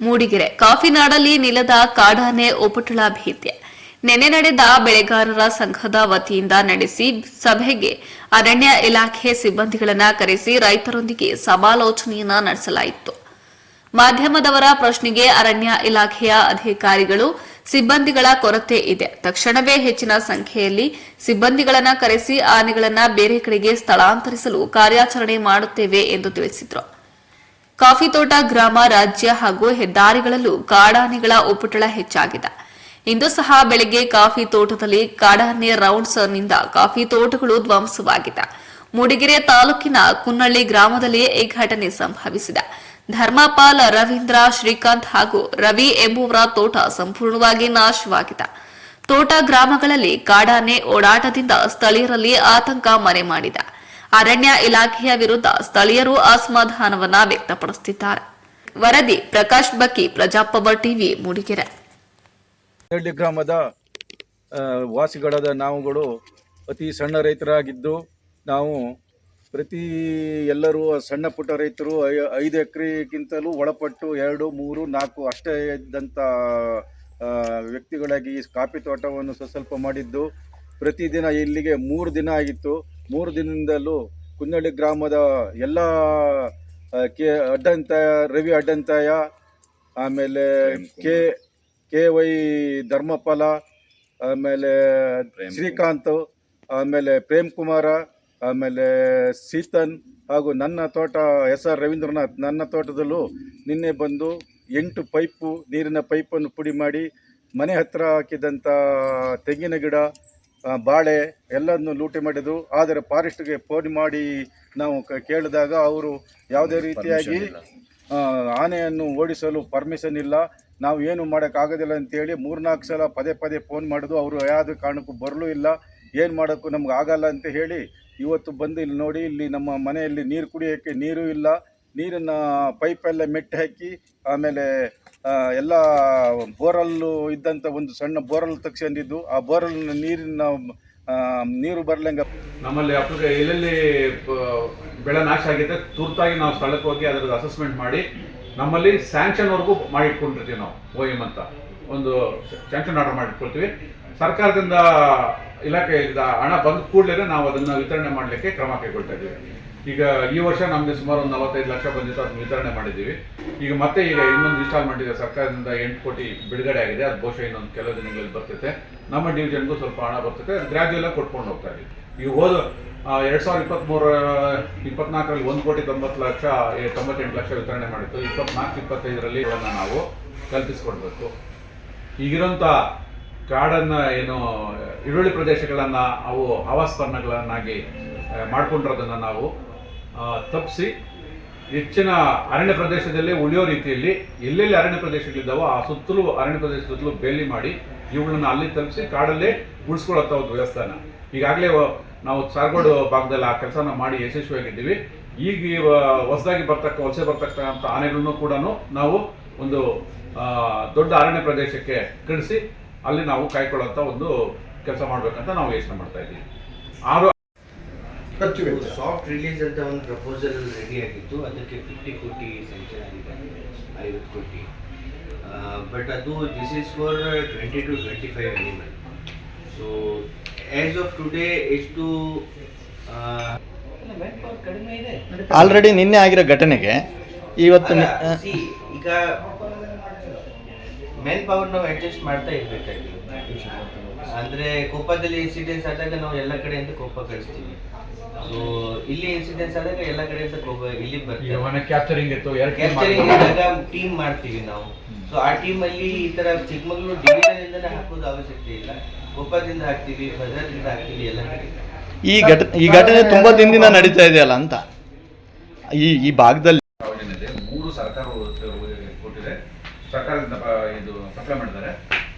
Mudigere. Coffee ನಾಡಲ್ಲಿ ನಿಲದ ಕಾಡಾನೆ ಉಪಟಳ ಭೀತ್ಯ ನಿನ್ನೆ ನಡೆದ ಬೆಳೆಗಾರರ ಸಂಘದ ವತಿಯಿಂದ ನಡೆಸಿ ಸಭೆಗೆ ಅರಣ್ಯ ಇಲಾಖೆ ಸಿಬ್ಬಂದಿಗಳನ್ನ ಕರೆಸಿ ರೈತರೊಂದಿಗೆ ಸಮಾಲೋಚನೆಯನ್ನ ನಡೆಸಲಾಯಿತು. ಮಾಧ್ಯಮದವರ ಪ್ರಶ್ನೆಗೆ ಅರಣ್ಯ ಇಲಾಖೆಯ ಅಧಿಕಾರಿಗಳು ಸಿಬ್ಬಂದಿಗಳ ಕೊರತೆ ಇದೆ. ತಕ್ಷಣವೇ ಹೆಚ್ಚಿನ ಸಂಖ್ಯೆಯಲ್ಲಿ ಸಿಬ್ಬಂದಿಗಳನ್ನ ಕರೆಸಿ ಆನೆಗಳನ್ನ ಬೇರೆ ಕಡೆಗೆ ಸ್ಥಳಾಂತರಿಸಲು ಕಾರ್ಯಾಚರಣೆ ಮಾಡುತ್ತೇವೆ ಎಂದು ತಿಳಿಸಿದರು. ಕಾಫಿ ತೋಟ ಗ್ರಾಮ, ರಾಜ್ಯ ಹಾಗೂ ಹೆದ್ದಾರಿಗಳಲ್ಲೂ ಕಾಡಾನೆಗಳ ಉಪಟಳ ಹೆಚ್ಚಾಗಿದೆ. ಇಂದು ಸಹ ಬೆಳಗ್ಗೆ ಕಾಫಿ ತೋಟದಲ್ಲಿ ಕಾಡಾನೆ ರೌಂಡ್ಸ್ನಿಂದ ಕಾಫಿ ತೋಟಗಳು ಧ್ವಂಸವಾಗಿದೆ. ಮೂಡಿಗೆರೆ ತಾಲೂಕಿನ ಕುನ್ನಳ್ಳಿ ಗ್ರಾಮದಲ್ಲಿ ಈ ಘಟನೆ ಸಂಭವಿಸಿದೆ. ಧರ್ಮಪಾಲ್ ರವೀಂದ್ರ ಶ್ರೀಕಾಂತ್ ಹಾಗೂ ರವಿ ಎಂಬುವರ ತೋಟ ಸಂಪೂರ್ಣವಾಗಿ ನಾಶವಾಗಿದೆ. ತೋಟ ಗ್ರಾಮಗಳಲ್ಲಿ ಕಾಡಾನೆ ಓಡಾಟದಿಂದ ಸ್ಥಳೀಯರಲ್ಲಿ ಆತಂಕ ಮನೆ ಮಾಡಿದೆ ಅರಣ್ಯ ಇಲಾಖೆಯ ವಿರುದ್ಧ ಸ್ಥಳೀಯರು ಅಸಮಾಧಾನವನ್ನ ವ್ಯಕ್ತಪಡಿಸುತ್ತಿದ್ದಾರೆ. ವರದಿ ಪ್ರಕಾಶ್ ಬಕ್ಕಿ ಪ್ರಜಾಪವರ್ ಟಿವಿ, ಮೂಡಿಗೆರೆ. ಗ್ರಾಮದ ವಾಸಿಗಳಾದ ನಾವುಗಳು ಅತಿ ಸಣ್ಣ ರೈತರಾಗಿದ್ದು, ನಾವು ಪ್ರತಿ ಎಲ್ಲರೂ ಸಣ್ಣ ಪುಟ್ಟ ರೈತರು ಐದು ಎಕರೆಗಿಂತಲೂ ಒಳಪಟ್ಟು ಎರಡು, ಮೂರು, ನಾಲ್ಕು ಅಷ್ಟೇ ಇದ್ದಂಥ ವ್ಯಕ್ತಿಗಳಾಗಿ ಕಾಫಿ ತೋಟವನ್ನು ಸ್ವ- ಸ್ವಲ್ಪ ಮಾಡಿದ್ದು. ಪ್ರತಿದಿನ ಇಲ್ಲಿಗೆ ಮೂರು ದಿನ ಆಗಿತ್ತು. ಮೂರು ದಿನದಿಂದಲೂ ಕುನ್ನಳ್ಳಿ ಗ್ರಾಮದ ಎಲ್ಲ ಕೆ ಅಡ್ಡಂತಾಯ ರವಿ ಅಡ್ಡಂತಾಯ ಆಮೇಲೆ ಕೆ ಕೆ ವೈ ಧರ್ಮಫಲ ಆಮೇಲೆ ಶ್ರೀಕಾಂತ್ ಆಮೇಲೆ ಪ್ರೇಮ್ ಕುಮಾರ ಆಮೇಲೆ ಸೀತನ್ ಹಾಗೂ ನನ್ನ ತೋಟ ಎಸ್ ಆರ್ ರವೀಂದ್ರನಾಥ್ ನನ್ನ ತೋಟದಲ್ಲೂ ನಿನ್ನೆ ಬಂದು ಎಂಟು ಪೈಪು ನೀರಿನ ಪೈಪನ್ನು ಪುಡಿ ಮಾಡಿ ಮನೆ ಹತ್ತಿರ ಹಾಕಿದಂಥ ತೆಂಗಿನ ಗಿಡ ಬಾಳೆ ಎಲ್ಲದನ್ನು ಲೂಟಿ ಮಾಡಿದ್ರು. ಆದರೆ ಫಾರೆಸ್ಟ್ಗೆ ಫೋನ್ ಮಾಡಿ ನಾವು ಕ- ಕೇಳಿದಾಗ ಅವರು ಯಾವುದೇ ರೀತಿಯಾಗಿ ಆನೆಯನ್ನು ಓಡಿಸಲು ಪರ್ಮಿಷನ್ ಇಲ್ಲ. ನಾವು ಏನು ಮಾಡೋಕ್ಕಾಗೋದಿಲ್ಲ ಅಂತೇಳಿ ಮೂರ್ನಾಲ್ಕು ಸಲ ಪದೇ ಪದೇ ಫೋನ್ ಮಾಡಿದ್ರು ಅವರು ಯಾವುದೇ ಕಾರಣಕ್ಕೂ ಬರಲೂ ಇಲ್ಲ. ಏನು ಮಾಡೋಕ್ಕೂ ನಮ್ಗೆ ಆಗಲ್ಲ ಅಂತ ಹೇಳಿ ಇವತ್ತು ಬಂದು ಇಲ್ಲಿ ನೋಡಿ ಇಲ್ಲಿ ನಮ್ಮ ಮನೆಯಲ್ಲಿ ನೀರು ಕುಡಿಯೋಕ್ಕೆ ನೀರು ಇಲ್ಲ. ನೀರನ್ನು ಪೈಪೆಲ್ಲ ಮೆಟ್ಟು ಹಾಕಿ ಆಮೇಲೆ ಎಲ್ಲ ಬೋರಲ್ಲು ಇದ್ದಂಥ ಒಂದು ಸಣ್ಣ ಬೋರಲ್ ತಗ್ಸ್ಕೊಂಡಿದ್ದು, ಆ ಬೋರಲ್ ನೀರಿನ ನೀರು ಬರಲಂಗ ನಮ್ಮಲ್ಲಿ ಎಲ್ಲೆಲ್ಲಿ ಬೆಳೆ ನಾಶ ಆಗಿದೆ ತುರ್ತಾಗಿ ನಾವು ಸ್ಥಳಕ್ಕೆ ಹೋಗಿ ಅದರದ್ದು ಅಸೆಸ್ಮೆಂಟ್ ಮಾಡಿ, ನಮ್ಮಲ್ಲಿ ಸ್ಯಾಂಕ್ಷನ್ವರೆಗೂ ಮಾಡಿಟ್ಕೊಂಡಿರ್ತೀವಿ ನಾವು ಓ ಅಂತ. ಒಂದು ಸ್ಯಾಂಕ್ಷನ್ ಆರ್ಡರ್ ಮಾಡಿಟ್ಕೊಳ್ತೀವಿ. ಸರ್ಕಾರದಿಂದ ಇಲಾಖೆಯಿಂದ ಹಣ ಬಂದ ಕೂಡಲೇ ನಾವು ಅದನ್ನು ವಿತರಣೆ ಮಾಡಲಿಕ್ಕೆ ಕ್ರಮ ಕೈಗೊಳ್ತಾ ಇದ್ದೀವಿ. ಈಗ ಈ ವರ್ಷ ನಮಗೆ ಸುಮಾರು ಒಂದು ನಲವತ್ತೈದು ಲಕ್ಷ ಬಂದಿತ್ತು ಅದನ್ನ ವಿತರಣೆ ಮಾಡಿದ್ದೀವಿ. ಈಗ ಮತ್ತೆ ಈಗ ಇನ್ನೊಂದು ಇನ್ಸ್ಟಾಲ್ಮೆಂಟ್ ಇದೆ, ಸರ್ಕಾರದಿಂದ ಎಂಟು ಕೋಟಿ ಬಿಡುಗಡೆ ಆಗಿದೆ, ಅದು ಬಹುಶಃ ಇನ್ನೊಂದು ಕೆಲವು ದಿನಗಳಲ್ಲಿ ಬರ್ತೈತೆ. ನಮ್ಮ ಡಿವಿಷನ್ಗೂ ಸ್ವಲ್ಪ ಹಣ ಬರ್ತೈತೆ ಗ್ರ್ಯಾಜುಯಲ್ ಆಗಿ ಕೊಟ್ಕೊಂಡು ಹೋಗ್ತಾ ಇದ್ದೀವಿ. ಈಗ ಹೋದ ಎರಡು ಸಾವಿರದ ಇಪ್ಪತ್ತ್ಮೂರ ಇಪ್ಪತ್ನಾಲ್ಕರಲ್ಲಿ ಒಂದು ಕೋಟಿ ತೊಂಬತ್ತು ಲಕ್ಷ ತೊಂಬತ್ತೆಂಟು ಲಕ್ಷ ವಿತರಣೆ ಮಾಡಿತ್ತು. ಇಪ್ಪತ್ನಾಲ್ಕು, ಇಪ್ಪತ್ತೈದರಲ್ಲಿ ಇವನ್ನ ನಾವು ಕಲ್ಪಿಸ್ಕೊಡ್ಬೇಕು. ಈಗಿರೋಂಥ ಕಾಡನ್ನು ಏನು, ಈರುಳ್ಳಿ ಪ್ರದೇಶಗಳನ್ನು, ಅವು ಆವಾಸಪರ್ಣಗಳನ್ನಾಗಿ ಮಾಡಿಕೊಂಡಿರೋದನ್ನು ನಾವು ತಪ್ಪಿಸಿ ಹೆಚ್ಚಿನ ಅರಣ್ಯ ಪ್ರದೇಶದಲ್ಲಿ ಉಳಿಯೋ ರೀತಿಯಲ್ಲಿ ಎಲ್ಲೆಲ್ಲಿ ಅರಣ್ಯ ಪ್ರದೇಶಗಳಿದ್ದಾವೋ ಆ ಸುತ್ತಲೂ ಅರಣ್ಯ ಪ್ರದೇಶ ಸುತ್ತಲೂ ಬೇಲಿ ಮಾಡಿ ಇವುಗಳನ್ನ ಅಲ್ಲಿ ತಲುಪಿಸಿ ಕಾಡಲ್ಲೇ ಉಳಿಸ್ಕೊಳ್ಳೋ ಒಂದು ವ್ಯವಸ್ಥಾನ. ಈಗಾಗಲೇ ನಾವು ಸಾರ್ಗೋಡು ಭಾಗದಲ್ಲಿ ಆ ಕೆಲಸನ ಮಾಡಿ ಯಶಸ್ವಿಯಾಗಿದ್ದೀವಿ. ಈಗ ಹೊಸದಾಗಿ ಬರ್ತಕ್ಕ, ವಲಸೆ ಬರ್ತಕ್ಕಂಥ ಆನೆಗಳನ್ನು ಕೂಡ ನಾವು ಒಂದು ದೊಡ್ಡ ಅರಣ್ಯ ಪ್ರದೇಶಕ್ಕೆ ಕಳಿಸಿ ಅಲ್ಲಿ ನಾವು ಕಾಯ್ಕೊಳ್ಳೋಂಥ ಒಂದು ಕೆಲಸ ಮಾಡಬೇಕಂತ ನಾವು ಯೋಚನೆ ಮಾಡ್ತಾ ಇದ್ದೀವಿ. ಆರು ಖರ್ಚು ವೆಚ್ಚ ಸಾಫ್ಟ್ ರಿಲೀಸ್ ಅಂತ ಒಂದು ಪ್ರಪೋಸಲ್ ರೆಡಿ ಆಗಿತ್ತು. ಅದಕ್ಕೆ ಫಿಫ್ಟಿ ಕೋಟಿ ಸ್ಯಾಂಕ್ಷನ್ ಆಗಿದೆ ಐವತ್ತು ಕೋಟಿ. ಬಟ್ ಅದು this is for twenty two twenty five animal so as of today ಎಷ್ಟು ಕಡಿಮೆ ಇದೆ. ಆಲ್ರೆಡಿ ನಿನ್ನೆ ಆಗಿರೋ ಘಟನೆಗೆ ಇವತ್ತು ಈಗ ಮೆನ್ ಪವರ್ ನಾವು ಅಡ್ಜಸ್ಟ್ ಮಾಡ್ತಾ ಇರ್ಬೇಕಾಗಿ ಅಂದ್ರೆ ಕೋಪದಲ್ಲಿ ಇನ್ಸಿಡೆನ್ಸ್ ಆದಾಗ ನಾವು ಎಲ್ಲ ಕಡೆಯಿಂದ ಕೋಪ ಕಳಿಸ್ತೀವಿ. ಸೊ ಇಲ್ಲಿ ಇನ್ಸಿಡೆನ್ಸ್ ಆದಾಗ ಎಲ್ಲ ಕಡೆ ಅಂತ ಕೋಪ ಇಲ್ಲಿ ಬರ್ತೀವಿ ಕ್ಯಾಪ್ಚರಿಂಗ್ ಇತ್ತು ಕ್ಯಾಪ್ಚರಿಂಗ್ ಇದ್ದಾಗ ಟೀಮ್ ಮಾಡ್ತೀವಿ ನಾವು. ಸೊ ಆ ಟೀಮ್ ಅಲ್ಲಿ ಈ ತರ ಚಿಕ್ಕಮಗಳೂರು ಡಿವಿಷನ್ ಇಂದನೇ ಹಾಕೋದು ಅವಶ್ಯಕತೆ ಇಲ್ಲ. ಕೊಪ್ಪದಿಂದ ಹಾಕ್ತೀವಿ ಭದ್ರದಿಂದ ಹಾಕ್ತೀವಿ ಎಲ್ಲ ಕಡೆ. ಈ ಘಟ ಈ ಘಟನೆ ತುಂಬಾ ದಿನದಿಂದ ನಡೀತಾ ಇದೆಯಲ್ಲ ಅಂತ. ಈ ಈ ಭಾಗದಲ್ಲಿ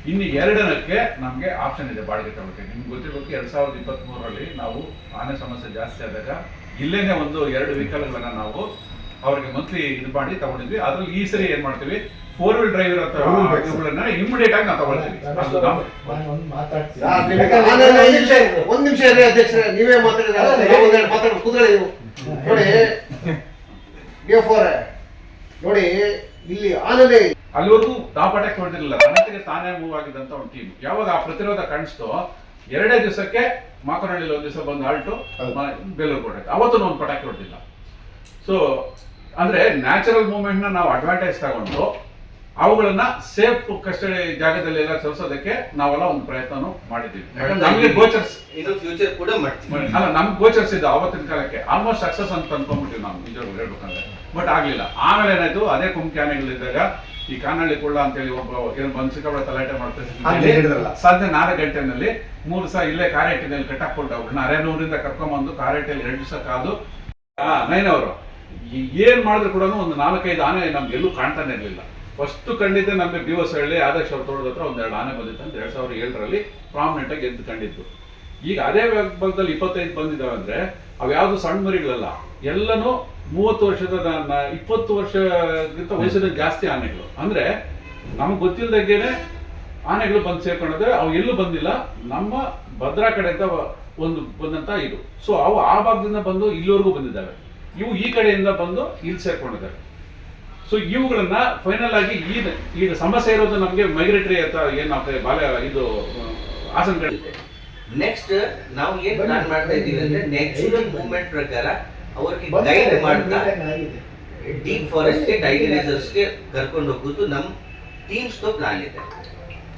ಇನ್ನು ಎರಡನಕ್ಕೆ ನಮಗೆ ಆಪ್ಷನ್ ಇದೆ ಬಾಡಿಗೆ ತಗೊಳ್ಳೋಕೆ ನಿಮ್ಗೆ ಗೊತ್ತಿರಬೇಕು ಎರಡ್ ಸಾವಿರದ ಇಪ್ಪತ್ತ್ ಮೂರರಲ್ಲಿ ನಾವು ಆನೆ ಸಮಸ್ಯೆ ಜಾಸ್ತಿ ಆದಾಗ ಇಲ್ಲೇನೆ ಒಂದು ಎರಡು ವೆಹಿಕಲ್ಗಳನ್ನ ನಾವು ಅವ್ರಿಗೆ ಮಂತ್ಲಿ ಇದು ಮಾಡಿ ತಗೊಂಡಿದ್ವಿ. ಅದ್ರಲ್ಲಿ ಈ ಸರಿ ಏನ್ ಮಾಡ್ತೀವಿ? ಫೋರ್ ವೀಲ್ ಡ್ರೈವರ್ ಅಥವಾ ಇವುಗಳನ್ನ ಇಮಿಡಿಯೇಟ್ ಆಗಿ ನಾವು ತಗೊಳ್ತೀವಿ. ಒಂದ್ ನಿಮಿಷ ಒಂದ್ ನಿಮಿಷ ಅಧ್ಯಕ್ಷರೇ ನೀವೇ ಮಾತಾಡಿದ್ರೆ ನೋಡಿ ನೋಡಿ ಇಲ್ಲಿ ಆನೆನೇ ಅಲ್ಲಿವರೆಗೂ ಅಟ್ಯಾಕ್ ಹೊಡೆದಿರಲಿಲ್ಲ. ತನ್ನತ್ತಿಗೆ ತಾನೇ ಮೂವ್ ಆಗಿದ್ದಂತ ಒಂದು ಟೀಮ್ ಯಾವಾಗ ಆ ಪ್ರತಿರೋಧ ಕಾಣಿಸ್ತೋ ಎರಡೇ ದಿವಸಕ್ಕೆ ಮಾಕನಹಳ್ಳಿಲಿ ಒಂದು ದಿವಸ ಬಂದು ಆಲ್ಟು ಬೇಲೂರು ಕೊಟ್ಟೆ ಅವತ್ತು ಒಂದು ಪಟಾಕಿ ಹೊಡೆದಿಲ್ಲ. ಸೊ ಅಂದ್ರೆ ನ್ಯಾಚುರಲ್ ಮೂವ್ಮೆಂಟ್ನ ನಾವು ಅಡ್ವಾಂಟೇಜ್ ತಗೊಂಡು ಅವುಗಳನ್ನ ಸೇಫ್ ಕಸ್ಟಡಿ ಜಾಗದಲ್ಲಿ ಎಲ್ಲ ಚಲಿಸೋದಕ್ಕೆ ನಾವೆಲ್ಲ ಒಂದು ಪ್ರಯತ್ನ ಮಾಡಿದ್ದೀವಿ. ನಮಗೆ ಗೋಚರ್ಸ್ ಇದು ಫ್ಯೂಚರ್ ಕೂಡ ಮಾಡ್ತೀವಿ. ಅಲ್ಲ ನಮ್ಗೆ ಗೋಚರಿಸಿದ್ದು ಅವತ್ತಿನ ಕಾಲಕ್ಕೆ. ಆಲ್ಮೋಸ್ಟ್ ಸಕ್ಸಸ್ ಅಂತ ಅನ್ಕೊಂಡ್ಬಿಟ್ಟಿವಿ ನಾವು ನಿಜವಾಗ್ಲೂ ಹೇಳ್ಬೇಕಂದ್ರೆ. ಬಟ್ ಆಗ್ಲಿಲ್ಲ. ಆಮೇಲೆ ಏನಾಯ್ತು? ಅದೇ ಕುಂಭ ಕ್ಯಾನೆಗಳಿದ್ದಾಗ ಈ ಕಾನಹಳ್ಳಿ ಕುಳ್ಳ ಅಂತೇಳಿ ಒಬ್ಬ ಏನು ಬಂದು ತಲಾಟೆ ಅಂತ ಮಾಡ್ತಾರೆ ಹೇಳಿದ್ರಲ್ಲ. ಸಂಜೆ ನಾಲ್ಕು ಗಂಟೆನಲ್ಲಿ ಮೂರು ದಿವಸ ಇಲ್ಲೇ ಕಾರೇಟಿನಲ್ಲಿ ಕಟ್ಟಾಕ್ಬಿಟ್ಟು ಅವ್ರನ್ನ ಅರೆನೂರಿಂದ ಕರ್ಕೊಂಡ್ಬಂದು ಕಾರೇಟಿಯಲ್ಲಿ ಎರಡು ದಿವಸ ಕಾದು. ನೈನ್ ಅವರು. ಏನ್ ಮಾಡಿದ್ರು ಕೂಡ ಒಂದು ನಾಲ್ಕೈದು ಆನೆ ನಮ್ಗೆ ಎಲ್ಲೂ ಕಾಣ್ತಾನೆ ಇರಲಿಲ್ಲ. ಫಸ್ಟ್ ಖಂಡಿತ ನಮಗೆ ಬಿ ಎಸ್ ಹಳ್ಳಿ, ಆದರ್ಶ ಅವ್ರ ತೋಟದ ಹತ್ರ ಒಂದೆರಡು ಆನೆ ಬಂದಿತ್ತು ಅಂತ ಎರಡು ಸಾವಿರದ ಏಳರಲ್ಲಿ ಪ್ರಾಮಿನೆಂಟ್ ಆಗಿ ಎದ್ದು ಕಂಡಿತ್ತು ಈಗ ಅದೇ ಭಾಗದಲ್ಲಿ ಇಪ್ಪತ್ತೈದು ಬಂದಿದ್ದಾವೆ ಅಂದ್ರೆ ಅವ್ಯಾವುದು ಸಣ್ಣ ಮರಿಗಳಲ್ಲ, ಎಲ್ಲನೂ ಮೂವತ್ತು ವರ್ಷದ ಇಪ್ಪತ್ತು ವರ್ಷಕ್ಕಿಂತ ವಯಸ್ಸಿನ ಜಾಸ್ತಿ ಆನೆಗಳು. ಅಂದ್ರೆ ನಮ್ಗೆ ಗೊತ್ತಿಲ್ದಂಗೆನೆ ಆನೆಗಳು ಬಂದು ಸೇರ್ಕೊಂಡಿದ್ರೆ ಅವು ಎಲ್ಲೂ ಬಂದಿಲ್ಲ, ನಮ್ಮ ಭದ್ರಾ ಕಡೆಯಿಂದ ಒಂದು ಬಂದಂತ ಇದು. ಸೊ ಅವು ಆ ಭಾಗದಿಂದ ಬಂದು ಇಲ್ಲಿವರೆಗೂ ಬಂದಿದ್ದಾವೆ. ಇವು ಈ ಕಡೆಯಿಂದ ಬಂದು ಇಲ್ಲಿ ಸೇರ್ಕೊಂಡಿದ್ದಾವೆ ಸೊ ಇವುಗಳನ್ನ ಫೈನಲ್ ಆಗಿ ಈಗ ಈಗ ಸಮಸ್ಯೆ ಇರೋದು ನಮಗೆ ಮೈಗ್ರೇಟರಿ ಅಂತ ಏನಾಗ್ತದೆ ಬಾಲ್ಯ ಇದು ಆಸನಗಳಿದೆ. ನೆಕ್ಸ್ಟ್ ನಾವು ಏನ್ ಪ್ಲಾನ್ ಮಾಡ್ತಾ ಇದೀವಿ ಅಂದ್ರೆ ನ್ಯಾಚುರಲ್ ಮೂವ್ಮೆಂಟ್ ಪ್ರಕಾರ ಅವರಿಗೆ ಗೈಡ್ ಮಾಡ್ತಾ ಡೀಪ್ ಫಾರೆಸ್ಟ್ ಟೈಗರ್ ರಿಸರ್ವ್ಸ್ಗೆ ಕರ್ಕೊಂಡು ಹೋಗೋದು ನಮ್ಮ ಟೀಮ್ಸ್ ಪ್ಲಾನ್ ಇದೆ.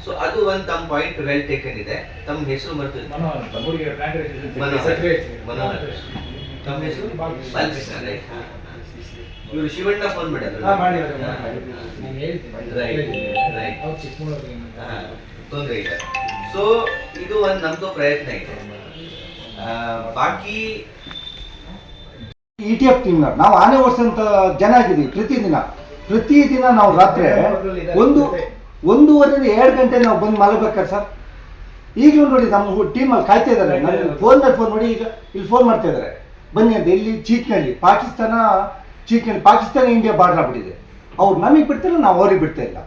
ಸೊ ಅದು ಒಂದು ತಮ್ಮ ಪಾಯಿಂಟ್ ವೆಲ್ ಟೇಕನ್ ಇದೆ. ತಮ್ಮ ಹೆಸರು ಮರ್ತು ಮನೋಹರ್ ಮನೋಹರ್. ತಮ್ಮ ಹೆಸರು ಬಾಲಕೃಷ್ಣ. ರೈಟ್ ಇವರು ಶಿವಣ್ಣ ಫೋನ್ ಮಾಡಿದ್ರು. ರೈಟ್ ರೈಟ್ ತೊಂದರೆ ಇಲ್ಲ. ಸೊ ಇದು ಒಂದು ನಮ್ದು ಪ್ರಯತ್ನ ಇದೆ. ಬಾಕಿ ಇ ಟಿ ಎಫ್ ಟೀಮ್ನವ್ರು ನಾವು ಆನೆ ಓಡಿಸಂತ ಜನ ಆಗಿದ್ದೀವಿ ಪ್ರತಿದಿನ ಪ್ರತಿದಿನ ನಾವು ರಾತ್ರಿ ಒಂದು ಒಂದೂವರೆ ಎರಡು ಗಂಟೆ ನಾವು ಬಂದು ಮಲಗಬೇಕಾರೆ ಸರ್? ಈಗಲೂ ನೋಡಿ ನಮ್ಮ ಟೀಮಲ್ಲಿ ಕಾಯ್ತಾ ಇದ್ದಾರೆ. ನನಗೆ ಫೋನ್ ಮಾಡಿ ಫೋನ್ ನೋಡಿ ಈಗ ಇಲ್ಲಿ ಫೋನ್ ಮಾಡ್ತಾ ಇದ್ದಾರೆ. ಬನ್ನಿ ಅಂತ ಇಲ್ಲಿ ಚೀಟ್ನಲ್ಲಿ ಪಾಕಿಸ್ತಾನ ಚೀಕ್ನಲ್ಲಿ ಪಾಕಿಸ್ತಾನ ಇಂಡಿಯಾ ಬಾರ್ಡರ್ ಆಗ್ಬಿಟ್ಟಿದೆ ಅವ್ರು ನಮಗೆ ಬಿಡ್ತಾರೆ ನಾವು ಅವ್ರಿಗೆ ಬಿಡ್ತಾ ಇಲ್ಲ.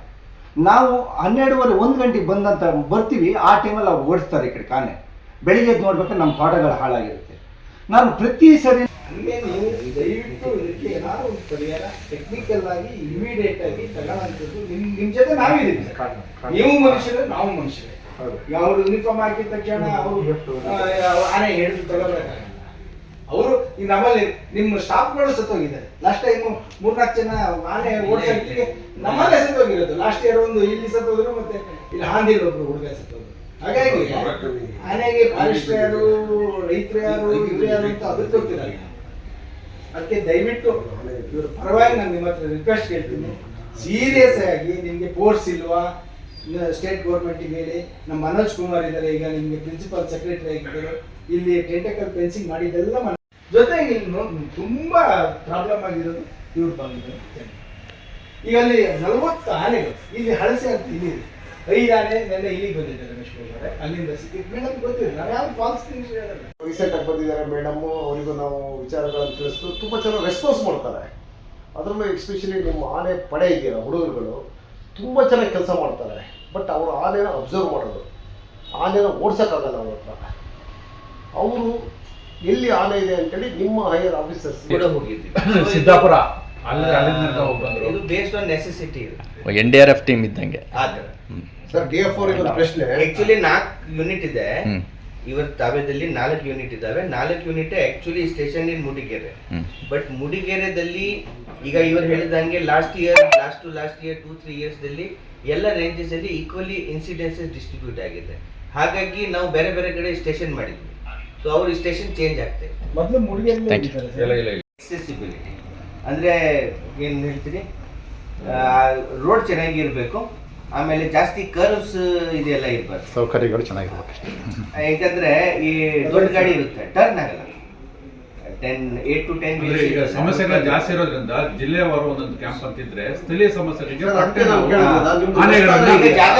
ನಾವು ಹನ್ನೆರಡುವರೆ ಒಂದು ಗಂಟೆಗೆ ಬಂದಂತ ಬರ್ತೀವಿ ಆ ಟೈಮಲ್ಲಿ ಅವ್ರು ಓಡಿಸ್ತಾರೆ ಈ ಕಡೆ ಕಾನೆ. ಬೆಳಿಗ್ಗೆ ಎದ್ದು ನೋಡ್ಬೇಕಾದ್ರೆ ನಮ್ಮ ತೋಟಗಳು ಹಾಳಾಗಿರುತ್ತೆ. ನಾನು ಪ್ರತಿ ಸರಿ ದಯವಿಟ್ಟು ಇದಕ್ಕೆ ಏನಾದ್ರು ಪರಿಹಾರ? ಟೆಕ್ನಿಕಲ್ ಆಗಿ ಇಮಿಡಿಯೇಟ್ ಆಗಿ ತಗೊಳ್ಳೋಂಥದ್ದು ನಿಮ್ ನಿಮ್ ಜೊತೆ ನಾವಿದ್ದೀವಿ. ನೀವು ಮನುಷ್ಯರು ನಾವು ಮನುಷ್ಯರೇ. ಅವರು ಯೂನಿಫಾರ್ಮ್ ಹಾಕಿದ ತಕ್ಷಣ ಅವರು ಆನೆ ಹಿಡಿದು ತಗೋಬೇಕಾಗಲ್ಲ ಅವರು ಈಗ ನಮ್ಮಲ್ಲಿ ನಿಮ್ಮ ಸ್ಟಾಫ್ಗಳು ಸತ್ತೋಗಿದ್ದಾರೆ. ಲಾಸ್ಟ್ ಟೈಮ್ ಮೂರ್ನಾಲ್ಕು ಜನ ಆನೆ ಓಡಿಸೋಕ್ಕೆ ನಮ್ಮಲ್ಲೇ ಸತ್ತೋಗಿರೋದು. ಲಾಸ್ಟ್ ಇಯರ್ ಒಂದು ಇಲ್ಲಿ ಸತ್ತೋದ್ರು ಮತ್ತೆ ಇಲ್ಲಿ ಹಾಂದಿಲ್ ಒಬ್ರು ಹುಡುಗ ಸತ್ತೋದ್ರು. ಹಾಗಾಗಿ ಆನೆಗೆ ಫಾರೆಸ್ಟ್ ಯಾರು ರೈತರು ಯಾರು ಇವ್ರು ಯಾರು ಅಂತ ಅದಕ್ಕೆ ಗೊತ್ತಿರಲ್ಲ ಅದಕ್ಕೆ ದಯವಿಟ್ಟು ಇವರು ಪರವಾಗಿ ನಾನು ನಿಮ್ಮ ಹತ್ರ ರಿಕ್ವೆಸ್ಟ್ ಕೇಳ್ತೀನಿ. ಸೀರಿಯಸ್ ಆಗಿ ನಿಮಗೆ ಕೋರ್ಸ್ ಇಲ್ವಾ? ಸ್ಟೇಟ್ ಗೌರ್ಮೆಂಟಿಗೆ ಹೇಳಿ ನಮ್ಮ ಮನೋಜ್ ಕುಮಾರ್ ಇದ್ದಾರೆ ಈಗ ನಿಮಗೆ ಪ್ರಿನ್ಸಿಪಲ್ ಸೆಕ್ರೆಟರಿ ಆಗಿದ್ದರು. ಇಲ್ಲಿ ಟೆಂಟಕಲ್ ಫೆನ್ಸಿಂಗ್ ಮಾಡಿದ್ದೆಲ್ಲ ಜೊತೆಗೆ ಇಲ್ಲಿ ತುಂಬಾ ಪ್ರಾಬ್ಲಮ್ ಆಗಿರೋದು ಇವ್ರು ಬಂದಿದ್ದಾರೆ ಈಗ ಅಲ್ಲಿ ನಲವತ್ತು ಆನೆಗಳು, ಇಲ್ಲಿ ಹಳಸೆ ಅಂತ ಇಲ್ಲಿ. ಐದು ಆನೆ ನೆನ್ನೆ ಇಲ್ಲಿಗೆ ಬಂದಿದ್ದಾರೆ ರಮೇಶ್ ಕುಮಾರ್ ಅಲ್ಲಿಂದ ಮೇಡಮ್ ಗೊತ್ತಿಲ್ಲ, ನಾವು ಯಾವ ಫಾಲ್ಸ್ ರೀಸೆಂಟ್ ಆಗಿ ಬಂದಿದ್ದಾರೆ ಮೇಡಮ್ ಅವರಿಗೂ ನಾವು ವಿಚಾರಗಳನ್ನು ತಿಳಿಸ್ತು ತುಂಬಾ ಚೆನ್ನಾಗಿ ರೆಸ್ಪಾನ್ಸ್ ಮಾಡ್ತಾರೆ. ಅದ್ರಲ್ಲೂ ಎಕ್ಸ್ಪೆಷಲಿ ನಿಮ್ಮ ಆನೆ ಪಡೆ ಇದೆಯಲ್ಲ, ಹುಡುಗರುಗಳು, ತುಂಬಾ ಚೆನ್ನಾಗಿ ಕೆಲಸ ಮಾಡ್ತಾರೆ. ಬಟ್ ಅವರು ಆನೆನ ಅಬ್ಸರ್ವ್ ಮಾಡೋದು. ಆನೆನ ಓಡ್ಸೋಕ್ಕಾಗಲ್ಲ ಅವ್ರ ಹತ್ರ. ಅವರು ಎಲ್ಲಿ ಆನೆ ಇದೆ ಅಂತೇಳಿ ನಿಮ್ಮ ಹೈಯರ್ ಆಫೀಸರ್ಸ್ ಕೂಡ ಹೋಗಿದ್ವಿ. ಸಿದ್ದಾಪುರ. ಅಲ್ಲಿ ಅಲ್ಲಿಂದ ಹೋಗಿ ಇದು ಬೇಸ್ಡ್ ಆನ್ ನೆಸೆಸಿಟಿ ಇದು. N D R F team ಇದ್ದಂಗೆ. ಸರ್ ಡಿ ಎಫ್ ಅವ್ರಿಗೆ ಒಂದು ಪ್ರಶ್ನೆ. ಆಕ್ಚುಲಿ ನಾಲ್ಕು ಯೂನಿಟ್ ಇದೆ. ಇವರ ತಾವೆದಲ್ಲಿ ನಾಲ್ಕು ಯೂನಿಟ್ ಇದಾವೆ ನಾಲ್ಕು unit actually station in Mudigere. But ಮುಡಿಗೆರೆದಲ್ಲಿ ಈಗ ಇವರು ಹೇಳಿದಂಗೆ last year last two last year two three ಇಯರ್ಸ್ದಲ್ಲಿ ಎಲ್ಲ ರೇಂಜಸ್ ಅಲ್ಲಿ ಈಕ್ವಲಿ ಇನ್ಸಿಡೆನ್ಸಸ್ ಡಿಸ್ಟ್ರಿಬ್ಯೂಟ್ ಆಗಿದೆ. ಹಾಗಾಗಿ ನಾವು ಬೇರೆ ಬೇರೆ ಕಡೆ ಸ್ಟೇಷನ್ ಮಾಡಿದ್ವಿ. ಸೊ ಅವ್ರ ಸ್ಟೇಷನ್ ಚೇಂಜ್ ಆಗ್ತದೆ ಮೊದಲು ಇಲ್ಲ ಎಕ್ಸೆಸಿಬಿಲಿಟಿ ಅಂದರೆ ಏನು ಹೇಳ್ತೀರಿ? ರೋಡ್ ಚೆನ್ನಾಗಿರ್ಬೇಕು. ಆಮೇಲೆ ಜಾಸ್ತಿ ಕರ್ವ್ಸ್ ಇದೆಲ್ಲ ಇರಬಾರ್ದು. ಸೌಕರ್ಯಗಳು ಚೆನ್ನಾಗಿರ್ಬೇಕು ಅಷ್ಟೇ. ಯಾಕಂದ್ರೆ ಈ ದೊಡ್ಡ ಗಾಡಿ ಇರುತ್ತೆ. ಟರ್ನ್ ಆಗಲ್ಲ. ಟೆನ್ ಏಟ್ ಟು ಟೆನ್ ಈಗ ಸಮಸ್ಯೆಗಳು ಜಾಸ್ತಿ ಇರೋದ್ರಿಂದ ಜಿಲ್ಲೆವಾರು ಒಂದೊಂದು ಕ್ಯಾಂಪ್ ಅಂತಿದ್ರೆ ಸ್ಥಳೀಯ ಸಮಸ್ಯೆಗಳಿಗೆ ಜಾಗ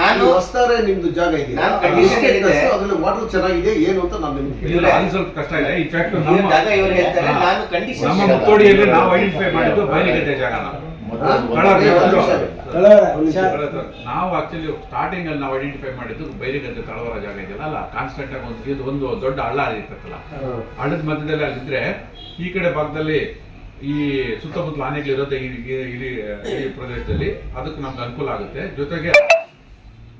ನಾನು ಹೊಸ್ತಾರೆ ನಿಮ್ದು ಜಾಗ ಇದೆ. ನಾನು ಕಂಡೀಷನ್ ಇದೆ. ಅದ್ರಲ್ಲಿ ವಾಟರ್ ಚೆನ್ನಾಗಿದೆ ಏನು ಅಂತ ನಾನು ನಿಮ್ಗೆ ಇಲ್ಲ, ಅಲ್ಲಿ ಸ್ವಲ್ಪ ಕಷ್ಟ ಇದೆ. ಇನ್ಫ್ಯಾಕ್ಟ್ ನಮ್ಮ ಜಾಗ ಇವರು ಹೇಳ್ತಾರೆ ನಾನು ಕಂಡೀಷನ್ ನಮ್ಮ ಮುತ್ತೋಡಿಯಲ್ಲಿ ನಾವು ಐಡೆಂಟಿಫೈ ಮಾಡಿದ್ದು ಬಯಲಿಗದ್ದೆ ಜಾಗನ. ನಾವು ಆಕ್ಚುಲಿ ಸ್ಟಾರ್ಟಿಂಗ್ ಅಲ್ಲಿ ನಾವು ಐಡೆಂಟಿಫೈ ಮಾಡಿದ್ದು ಬೈರಿಗದ್ದು ತಳವರ ಜಾಗ ಇದೆಯಲ್ಲ ಅಲ್ಲ ಕಾನ್ಸ್ಟೆಂಟ್ ಆಗಿ ಒಂದು ಇದು ಒಂದು ದೊಡ್ಡ ಹಳ್ಳ ಇರ್ತಲ್ಲ ಹಳ್ಳದ ಮಧ್ಯದಲ್ಲಿ ಅಲ್ಲಿದ್ರೆ ಈ ಕಡೆ ಭಾಗದಲ್ಲಿ ಈ ಸುತ್ತಮುತ್ತಲ ಆನೆಗಳಿರುತ್ತೆ ಈ ಈ- ಈ ಈ ಪ್ರದೇಶದಲ್ಲಿ ಅದಕ್ಕೆ ನಮ್ಗೆ ಅನುಕೂಲ ಆಗುತ್ತೆ. ಜೊತೆಗೆ